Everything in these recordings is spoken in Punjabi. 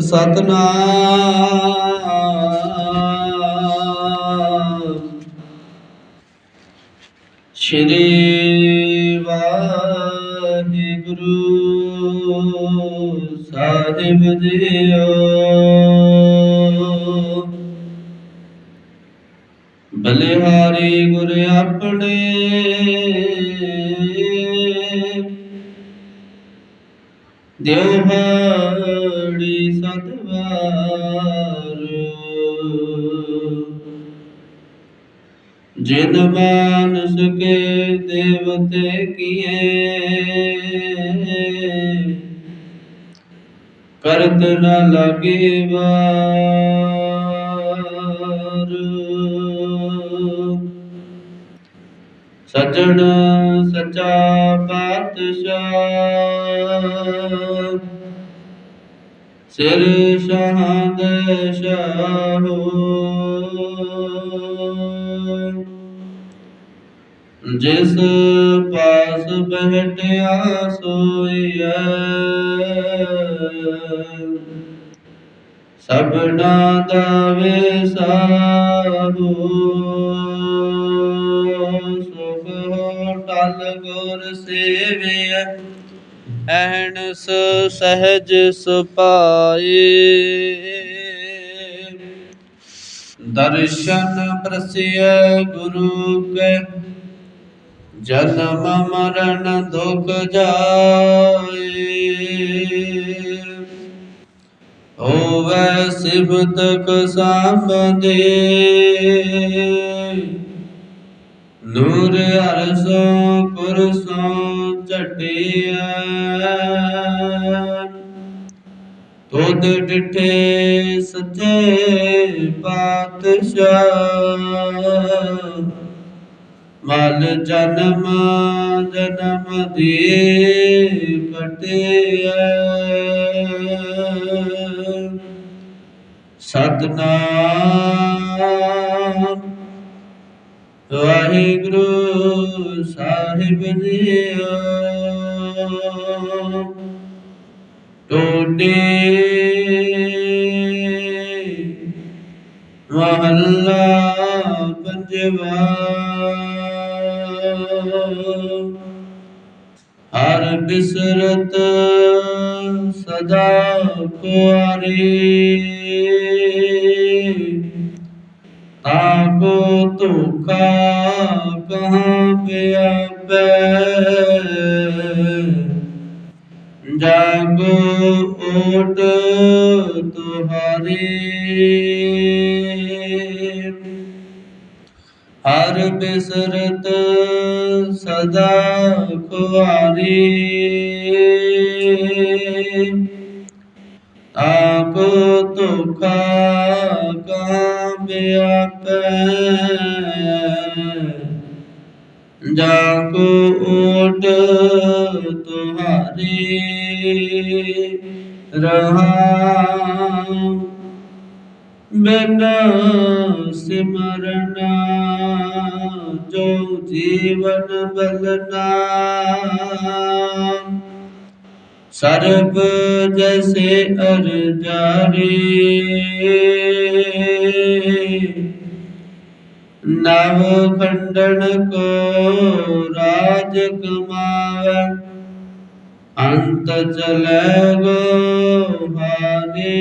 ਸਤਨਾਮ। ਸ਼੍ਰੀ ਵਾਹਿਗੁਰੂ ਸਾਹਿਬ ਜੀਓ। ਬਲਿਹਾਰੀ ਗੁਰ ਆਪਣੇ। ਦਿਵਹਾੜੀ ਸਤਵਾਰ ਜਿਨ ਮਾਨਸ ਕੇ ਦੇਵਤੇ ਕੀਏ ਕਰਤ ਨ ਲਾਗੇ ਵਾਰ। ਸਜਣ ਸਚਾ ਪਾਤਸ਼ਾਹ ਸਿਰ ਸ਼ਹਾਦ ਸ਼ਾਹੋ ਜਿਸ ਪਾਸ ਬਹਿਟਿਆ ਸੋਈਐ ਸਭਨਾ ਦਾ ਵਿਸਾਹੋ ਸੁਖ ਟਲ ਗੁਰ ਸੇਵਿਆ ਐਨਸ ਸਹਿਜ ਸੁਪਾਏ। ਦਰਸ਼ਨ ਪ੍ਰਸਿਆ ਗੁਰੂ ਕੇ ਜਨਮ ਮਰਨ ਦੁਖ ਜਾਏ। ਹੋਵੇ ਸਿਫਤ ਕਸਾਮਦੇ ਨੂਰ ਅਰਸੋ ਕੁਰਸੋ ਚਟਿਆ ਤੁਧ ਡਿਠੇ ਸੱਚੇ ਪਾਤਸ਼ਾਹ। ਮਲ ਜਨਮ ਜਨਮ ਦੇ ਕਟਿਆ ਸਤਨਾਮ ਵਾਹਿਗੁਰੂ ਸਾਹਿਬ ਜੀਓ। ਟੋਡੇ ਮਹੱਲਾ ਪੰਜਵਾ। ਹਰ ਬਿਸਰਤ ਸਦਾ ਕੁਆਰੀ ਤਾਕੋ ਧੋਖਾ ਕਹਾਂ ਪਿਆਪੈ? ਜਾਗੋ ਓਟ ਤੁਹਾਰੀ। ਹਰ ਬਿਸਰਤ ਸਦਾ ਕੁਆਰੀ ਤਾਕੋ ਧੋਖਾ ਜਾ ਜਾਕੋ ਓਟ ਤੁਹਾਰੀ ਰਹਾ ਬਿਨ ਸਿਮਰਨਾ ਜੋ ਜੀਵਨ ਬਲਨਾ ਸਰਬ ਜੈਸੇ ਅਰ ਜਾਰੀ ਨਵ ਖੰਡਨ ਕੋ ਰਾਜ ਕਮਾਵੇ, ਅੰਤ ਚਲੇ ਗੋ ਹਾਰੇ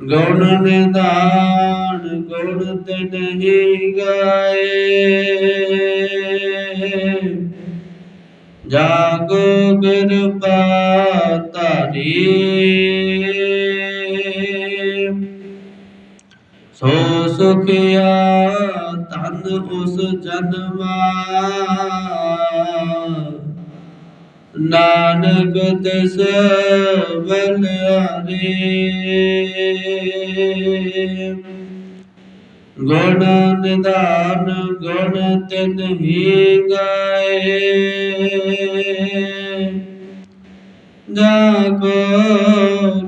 ਗੁਣ ਨਿਦਾਨ ਗੁਣ ਤੇ ਨਹੀਂ ਗਾਏ। ਜਾਗੋ ਕਿਰਪਾ ਧਾਰੀ। ਸੁਖਿਆ ਤਨ ਉਸ ਜਨਮਾ। ਨਾਨਕ ਤਿਸ ਬਲਿਆਰੇ ਗੁਣ ਨਿਧਾਨ, ਗੁਣ ਤਿਨ ਹੀ ਗਾਏ। ਜਾਗੋ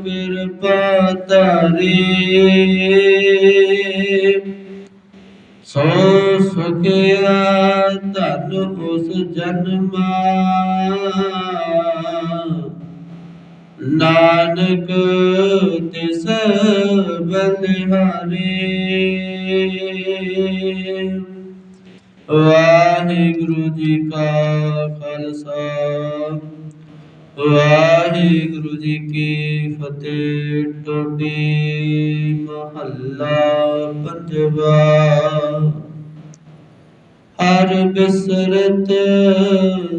ਕਿਰਪਾ ਤਾਰੀ ਸੋ ਸੁਖਿਆ ਧਨ ਉਸ ਜਨਮਾ ਨਾਨਕ ਤਿਸ ਬਲਿਹਾਰੇ ਵਾਹਿਗੁਰੂ ਜੀ ਕਾ ਖਾਲਸਾ ਵਾਹਿਗੁਰੂ ਜੀ ਕੀ ਫਤਿਹ ਟੋਡੀ ਮਹੱਲਾ ਪੰਜਵਾ ਹਰ ਬਿਸਰਤ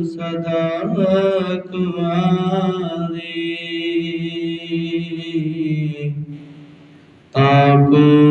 ਸਦਾ ਕੁਮਾਰੀ ਤਾਕੋ